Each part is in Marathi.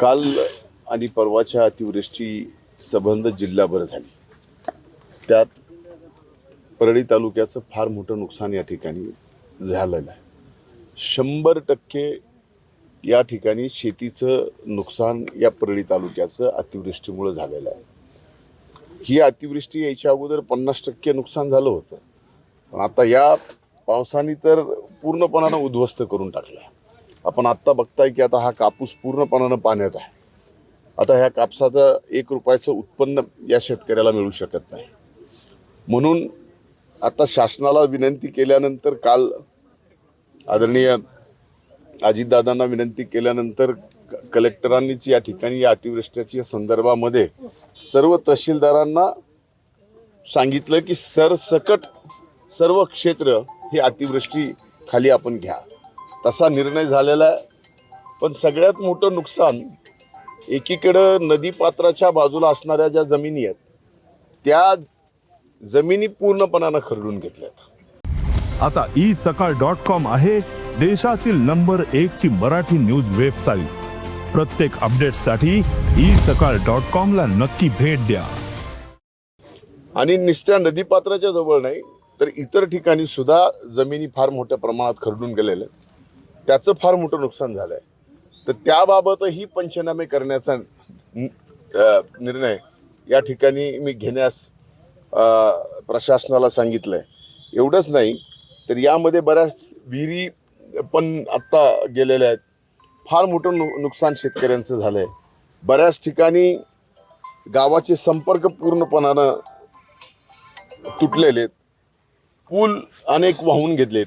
काल आणि परवाच्या अतिवृष्टी सबंध जिल्हाभर झाली. त्यात परळी तालुक्याचं फार मोठं नुकसान या ठिकाणी झालेलं आहे. शंभर टक्के या ठिकाणी शेतीचं नुकसान या परळी तालुक्याचं अतिवृष्टीमुळे झालेलं आहे. ही अतिवृष्टी यायच्या अगोदर पन्नास टक्के नुकसान झालं होतं. पण आता या पावसाने तर पूर्णपणानं उद्ध्वस्त करून टाकलं आपण आत्ता बघताय की आता हा कापूस पूर्णपणानं पाण्यात आहे. आता ह्या कापसाचं एक रुपयाचं उत्पन्न या शेतकऱ्याला मिळू शकत नाही. म्हणून आता शासनाला विनंती केल्यानंतर काल आदरणीय अजितदादांना विनंती केल्यानंतर क- कलेक्टरांनीच या ठिकाणी या अतिवृष्टीच्या संदर्भामध्ये सर्व तहसीलदारांना सांगितलं की सरसकट सर्व क्षेत्र हे अतिवृष्टी खाली आपण घ्या. तसा निर्णय झालेला आहे. पण सगळ्यात मोठं नुकसान एकीकडं नदीपात्राच्या बाजूला असणाऱ्या ज्या जमिनी आहेत त्या जमिनी पूर्णपणानं खरडून घेतल्यात. आता ई सकाळ डॉट कॉम आहे देशातील नंबर एक ची मराठी न्यूज वेबसाईट प्रत्येक अपडेटसाठी ई सकाळ डॉट कॉम ला नक्की भेट द्या. आणि नुसत्या नदीपात्राच्या जवळ नाही तर इतर ठिकाणी सुद्धा जमिनी फार मोठ्या प्रमाणात खरडून गेलेल्या आहेत. त्याचं फार मोठं नुकसान झालं आहे तर त्याबाबतही पंचनामे करण्याचा निर्णय या ठिकाणी मी घेण्यास प्रशासनाला सांगितलं आहे एवढंच नाही तर यामध्ये बऱ्याच विहिरी पण आत्ता गेलेल्या आहेत. फार मोठं नु नुकसान शेतकऱ्यांचं झालं आहे बऱ्याच ठिकाणी गावाचे संपर्क पूर्णपणानं तुटलेले आहेत. पूल अनेक वाहून घेतलेत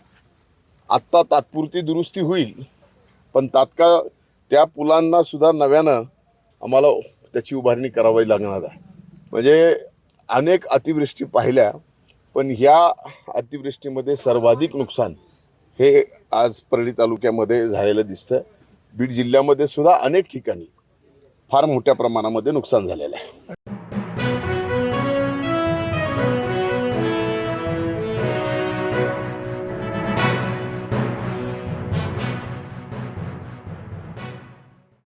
आत्ता तात्पुरती दुरुस्ती होईल. पण तात्काळ त्या पुलांना सुद्धा नव्यानं आम्हाला त्याची उभारणी करावी लागणार आहे. म्हणजे अनेक अतिवृष्टी पाहिल्या पण ह्या अतिवृष्टीमध्ये सर्वाधिक नुकसान हे आज परळी तालुक्यामध्ये झालेलं दिसतं बीड जिल्ह्यामध्ये सुद्धा अनेक ठिकाणी फार मोठ्या प्रमाणामध्ये नुकसान झालेलं आहे.